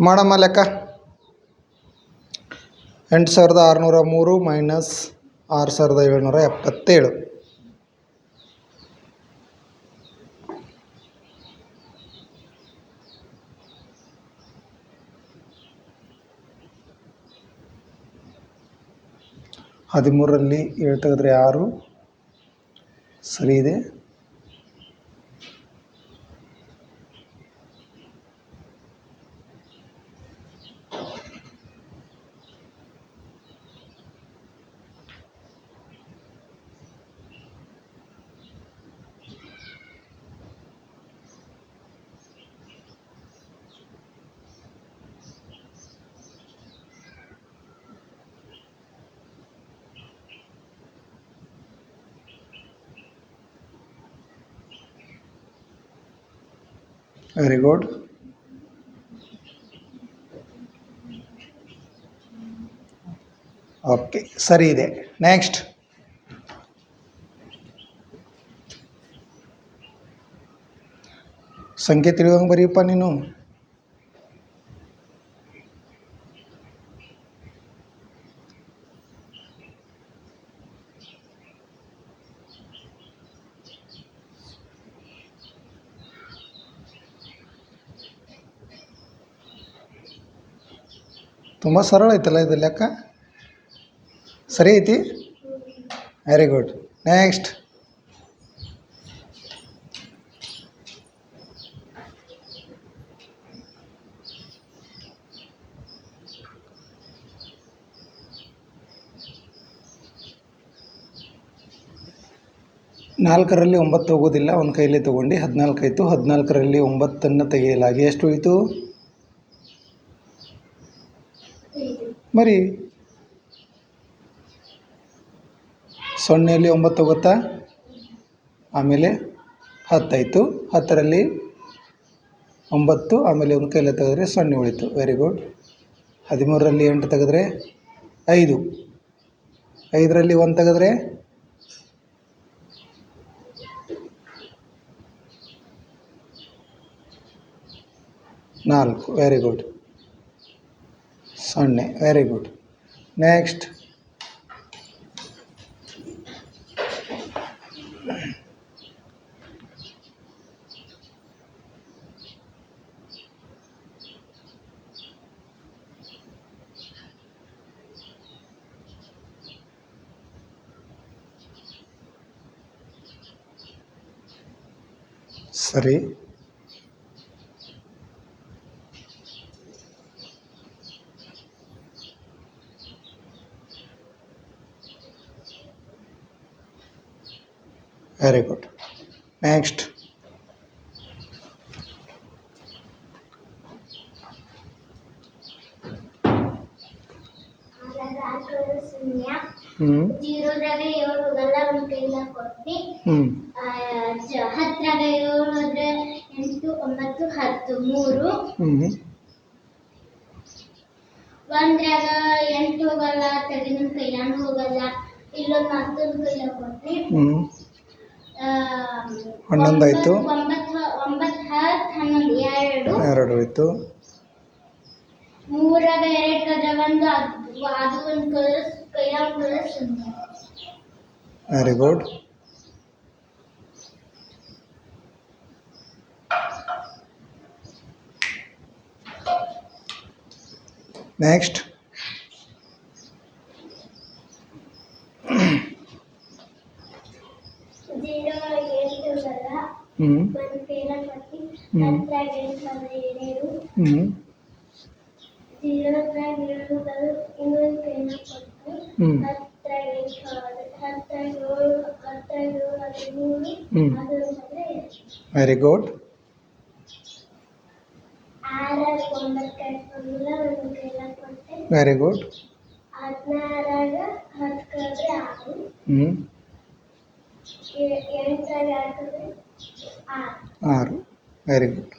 ಮಾಡಮ್ಮ ಲೆಕ್ಕ? ಎಂಟು ಸಾವಿರದ ಆರುನೂರ ಮೂರು ಮೈನಸ್ ಆರು ಸಾವಿರದ ಏಳ್ನೂರ ಎಪ್ಪತ್ತೇಳು. ಹದಿಮೂರರಲ್ಲಿ ಏಳು ತೆಗೆದ್ರೆ ಆರು ಸರಿ ಇದೆ. ವೆರಿ ಗುಡ್ ಓಕೆ ಸರಿ ಇದೆ. ನೆಕ್ಸ್ಟ್ ಸಂಖ್ಯೆ ತಿಳಿಯೋಂಗೆ ಬರೀಪ್ಪ ನೀನು. ತುಂಬ ಸರಳ ಐತಲ್ಲ ಇದು ಲೆಕ್ಕ? ಸರಿ ಐತಿ? ವೆರಿ ಗುಡ್ ನೆಕ್ಸ್ಟ್ ನಾಲ್ಕರಲ್ಲಿ ಒಂಬತ್ತು ಹೋಗೋದಿಲ್ಲ, ಒಂದು ಕೈಲಿ ತೊಗೊಂಡು ಹದಿನಾಲ್ಕು ಆಯಿತು, ಹದಿನಾಲ್ಕರಲ್ಲಿ ಒಂಬತ್ತನ್ನು ತೆಗೆಯಲಾಗಿ ಎಷ್ಟು ಉಳಿತು ಮರಿ. ಸೊನ್ನೆಯಲ್ಲಿ ಒಂಬತ್ತು ಹೋಗುತ್ತಾ ಆಮೇಲೆ ಹತ್ತಾಯಿತು. ಹತ್ತರಲ್ಲಿ ಒಂಬತ್ತು, ಆಮೇಲೆ ಒಂದು ಕೈಯಲ್ಲಿ ತೆಗೆದ್ರೆ ಸೊನ್ನೆ ಉಳಿತು. ವೆರಿ ಗುಡ್ ಹದಿಮೂರರಲ್ಲಿ ಎಂಟು ತೆಗೆದ್ರೆ ಐದು. ಐದರಲ್ಲಿ ಒಂದು ತೆಗೆದ್ರೆ ನಾಲ್ಕು. ವೆರಿ ಗುಡ್ ಸೊನ್ನೆ ವೆರಿ ಗುಡ್ ನೆಕ್ಸ್ಟ್ ಸರಿ ವೆರಿ ಗುಡ್ ನೆಕ್ಸ್ಟ್ ಜೀರೋದಾಗ ಏಳು ಹೋಗಲ್ಲ ಒಂದ್ ಕೈಲ ಕೊಟ್ಟಿ ಹ್ಞೂ ಹತ್ತರಾಗ ಏಳು ಹೋದ್ರೆ ಎಂಟು ಒಂಬತ್ತು ಹತ್ತು ಮೂರು ಒಂದ್ರಾಗ ಎಂಟು ಹೋಗಲ್ಲ ತೆಗಿನ ಕೈಲಾನು ಹೋಗಲ್ಲ ಇಲ್ಲೊಂದು ಮತ್ತೊಂದು ಕೈಲ ಕೊಟ್ಟಿ ಹನ್ನೊಂದು ಆಯಿತು ಎರಡು ಆಯಿತು. ಹೋಯ್ತು ಮೂರಾಗ ಎರಡು ಕದ್ರ ಒಂದು ಅದು ಅದು ಒಂದು ಕಲರ್ ಒಂದು colour very good next zero ಎಂಟು ಹೋಗಲ್ಲ ಹ್ಞೂ ಒಂದು ಕೈಲ ಕೊಟ್ಟಿ ಹ್ಮ್. ಹತ್ತರಾಗ ಎಂಟು ಅಂದ್ರೆ ಏಳು ಹ್ಞೂ ಜೀರೋದಾಗ ಏಳು ಹೋಗಲ್ಲ ಇನ್ನೊಂದು ಕೈಲ ಕೊಟ್ಟು ಹ್ಞೂ ಹತ್ತರಾಗ ಎಂಟು ಹೋಗಲ್ಲ ಹತ್ತರಾಗ ಏಳು ಹತ್ತರಾಗ ಏಳು ಅದು ಮೂರು ಹ್ಮ್. ಅದು ಅಂದ್ರೆ ವೆರಿ ಗುಡ್ ಆರಾಗ ಒಂಬತ್ತು ಕಟ್ಕೊಂಡಿಲ್ಲ ಒಂದು ಕೈಲ ಕೊಟ್ಟೆ ವೆರಿ ಗುಡ್ ಹದಿನಾರಾಗ ಹತ್ತು ಕಳೆದ್ರೆ ಆರು ಹ್ಞೂ ఆరు. Very good